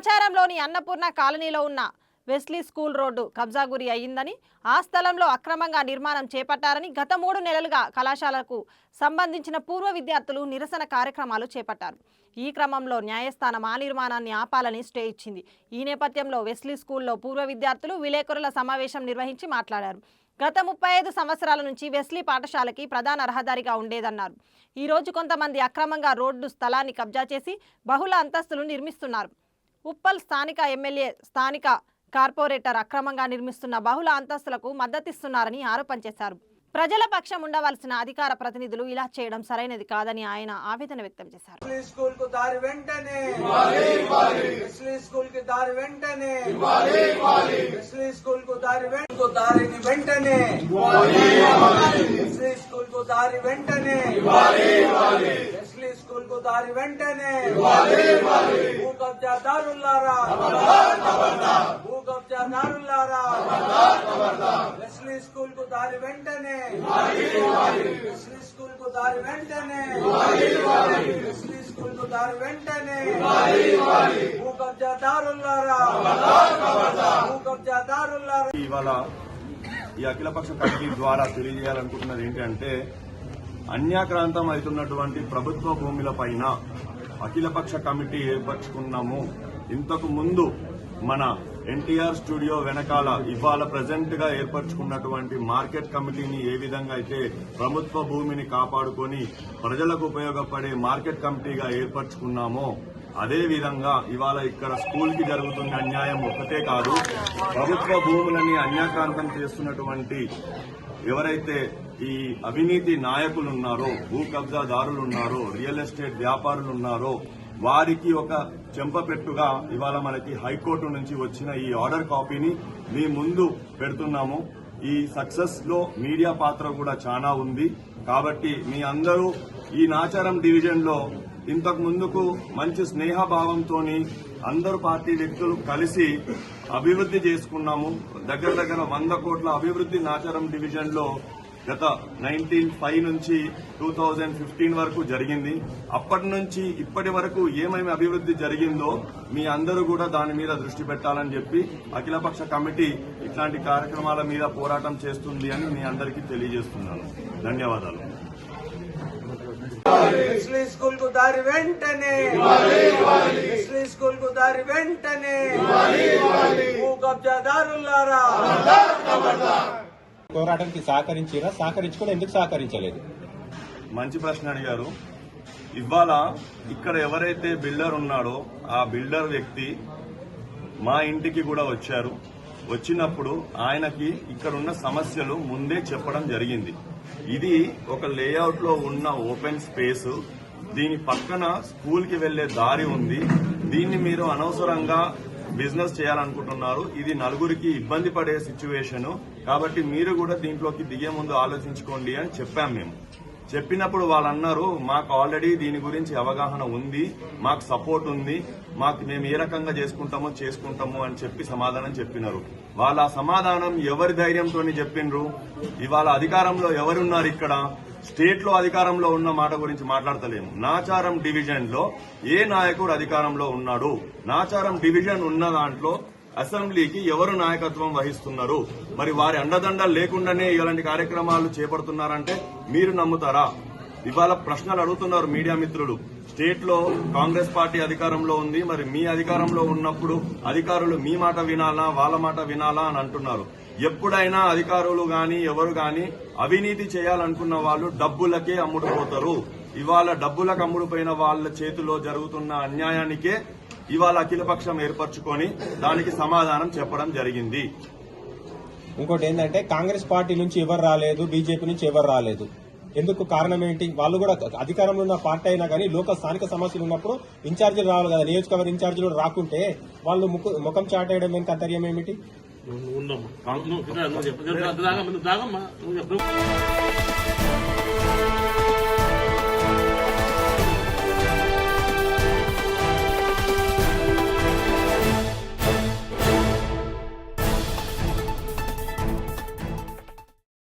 మాచారంలోని అన్నపూర్ణ కాలనీలో ఉన్న Wesley school road కబ్జా గురి అయ్యిందని ఆ స్థలంలో అక్రమంగా నిర్మాణం చేపట్టారని గత మూడు నెలలుగా కళాశాలకు సంబంధించిన పూర్వ విద్యార్థులు నిరసన కార్యక్రమాలు చేపట్టారు. ఈ క్రమంలో న్యాయస్థానం ఆ నిర్మాణాన్ని ఆపాలని స్టే ఇచ్చింది. ఈ నేపథ్యంలో వెస్లీ స్కూల్లో పూర్వ విద్యార్థులు విలేకరుల సమావేశం నిర్వహించి మాట్లాడారు. గత ముప్పై ఐదు సంవత్సరాల నుంచి వెస్లీ పాఠశాలకి ప్రధాన రహదారిగా ఉండేదన్నారు. ఈ రోజు కొంతమంది అక్రమంగా రోడ్డు స్థలాన్ని కబ్జా చేసి బహుళ అంతస్తులు నిర్మిస్తున్నారు. ఉప్పల్ స్థానిక ఎమ్మెల్యే స్థానిక కార్పొరేటర్ అక్రమంగా నిర్మిస్తున్న బహుళ అంతస్తులకు మద్దతిస్తున్నారని ఆరోపణ చేశారు. ప్రజల పక్షం ఉండవలసిన అధికార ప్రతినిధులు ఇలా చేయడం సరైనది కాదని ఆయన ఆవేదన వ్యక్తం చేశారు. స్కూల్కు దారి వెంటనే. స్కూల్కి దారి వెంటనే. స్కూల్కు దారి దారిని వెంటనే. స్కూల్కు దారి వెంటనే. వెస్లీ స్కూల్కు దారి వెంటనే భూ కబ్జాదారులారా భూ కబ్జాదారులారా వెస్లీ స్కూల్కు దారి వెంటనే. వెస్లీ స్కూల్కు దారి వెంటనే. వెస్లీ స్కూల్కు దారి వెంటనే. భూ కబ్జాదారులారా భూ కబ్జాదారులారా ఇవాళ ఈ అఖిలపక్ష కమిటీ ద్వారా తెలియజేయాలనుకుంటున్నది ఏంటంటే అన్యాక్రాంతం అవుతున్నటువంటి ప్రభుత్వ భూముల పైన అఖిలపక్ష కమిటీ ఏర్పరచుకున్నాము. ఇంతకు ముందు మన ఎన్టీఆర్ స్టూడియో వెనకాల ఇవాళ ప్రజెంట్గా ఏర్పరచుకున్నటువంటి మార్కెట్ కమిటీని ఏ విధంగా అయితే ప్రభుత్వ భూమిని కాపాడుకొని ప్రజలకు ఉపయోగపడే మార్కెట్ కమిటీగా ఏర్పరచుకున్నామో అదే విధంగా ఇవాళ ఇక్కడ స్కూల్కి జరుగుతున్న అన్యాయం ఒక్కటే కాదు ప్రభుత్వ భూములని అన్యాక్రాంతం చేస్తున్నటువంటి ఎవరైతే ఈ అవినీతి నాయకులు ఉన్నారో భూ కబ్జాదారులు ఉన్నారో రియల్ ఎస్టేట్ వ్యాపారులు ఉన్నారో వారికి ఒక చెంపపెట్టుగా ఇవాళ మనకి హైకోర్టు నుంచి వచ్చిన ఈ ఆర్డర్ కాపీని మీ ముందు పెడుతున్నాము. ఈ సక్సెస్లో మీడియా పాత్ర కూడా చాలా ఉంది. కాబట్టి మీ అందరూ ఈ నాచారం డివిజన్లో ఇంతకు ముందుకు మంచి స్నేహభావంతో అందరు పార్టీ వ్యక్తులు కలిసి అభివృద్ధి చేసుకున్నాము. దగ్గర దగ్గర వంద కోట్ల అభివృద్ధి నాచారం డివిజన్లో గత నైన్టీన్ ఫైవ్ నుంచి టూ థౌజండ్ ఫిఫ్టీన్ వరకు జరిగింది. అప్పటి నుంచి ఇప్పటి వరకు ఏమేమి అభివృద్ధి జరిగిందో మీ అందరూ కూడా దాని మీద దృష్టి పెట్టాలని చెప్పి అఖిలపక్ష కమిటీ ఇట్లాంటి కార్యక్రమాల మీద పోరాటం చేస్తుంది అని మీ అందరికీ తెలియజేస్తున్నాను. ధన్యవాదాలు. స్కూల్కు దారి వెంటనే. వెస్లీ స్కూల్కు దారి వెంటనే. భూ కబ్జాదారులారా పోరాటానికి సహకరించారా? సహకరించుకుని ఎందుకు సహకరించలేదు? మంచి ప్రశ్న అడిగారు. ఇవాళ ఇక్కడ ఎవరైతే బిల్డర్ ఉన్నాడో ఆ బిల్డర్ వ్యక్తి మా ఇంటికి కూడా వచ్చారు. వచ్చినప్పుడు ఆయనకి ఇక్కడ ఉన్న సమస్యలు ముందే చెప్పడం జరిగింది. ఇది ఒక లేఅవుట్లో ఉన్న ఓపెన్ స్పేస్. దీని పక్కన స్కూల్కి వెళ్ళే దారి ఉంది. దీన్ని మీరు అనవసరంగా బిజినెస్ చేయాలనుకుంటున్నారు. ఇది నలుగురికి ఇబ్బంది పడే సిచ్యువేషన్ కాబట్టి మీరు కూడా దీంట్లోకి దిగే ముందు ఆలోచించుకోండి అని చెప్పాం మేము. చెప్పినప్పుడు వాళ్ళన్నారు మాకు ఆల్రెడీ దీని గురించి అవగాహన ఉంది. మాకు సపోర్ట్ ఉంది. మాకు మేము ఏ రకంగా చేసుకుంటామో చేసుకుంటాము అని చెప్పి సమాధానం చెప్పినారు. వాళ్ళ సమాధానం ఎవరి ధైర్యంతో చెప్పిండ్రు? ఇవాళ అధికారంలో ఎవరున్నారు ఇక్కడ? స్టేట్లో అధికారంలో ఉన్న మాట గురించి మాట్లాడతలేము. నాచారం డివిజన్లో ఏ నాయకుడు అధికారంలో ఉన్నాడు? నాచారం డివిజన్ ఉన్న దాంట్లో అసెంబ్లీకి ఎవరు నాయకత్వం వహిస్తున్నారు? మరి వారి అండదండలు లేకుండానే ఇలాంటి కార్యక్రమాలు చేపడుతున్నారంటే మీరు నమ్ముతారా? ఇవాళ ప్రశ్నలు అడుగుతున్నారు మీడియా మిత్రులు. స్టేట్లో కాంగ్రెస్ పార్టీ అధికారంలో ఉంది. మరి మీ అధికారంలో ఉన్నప్పుడు అధికారులు మీ మాట వినాలా వాళ్ళ మాట వినాలా అని అంటున్నారు. ఎప్పుడైనా అధికారులు గాని ఎవరు గాని అవినీతి చేయాలనుకున్న వాళ్ళు డబ్బులకే అమ్ముడుపోతారు. ఇవాళ డబ్బులకు అమ్ముడుపోయిన వాళ్ళ చేతిలో జరుగుతున్న అన్యాయానికే ఇవాళ అఖిలపక్షం ఏర్పరచుకొని దానికి సమాధానం చెప్పడం జరిగింది. ఇంకోటి ఏంటంటే కాంగ్రెస్ పార్టీ నుంచి ఎవరు రాలేదు బీజేపీ నుంచి ఎవరు రాలేదు. ఎందుకు కారణం ఏంటి? వాళ్ళు కూడా అధికారంలో ఉన్న పార్టీ అయినా కానీ లోకల్ స్థానిక సమస్యలు ఉన్నప్పుడు ఇన్ఛార్జీలు రావాలి కదా నియోజకవర్గ ఇన్ఛార్జీలు రాకుంటే వాళ్ళు ముఖం చాటేయడం వెనుక అంతర్యం ఏమిటి? నువ్వు ఉండమ్మా నువ్వు చెప్పదాగమ్మా నువ్వు చెప్ప.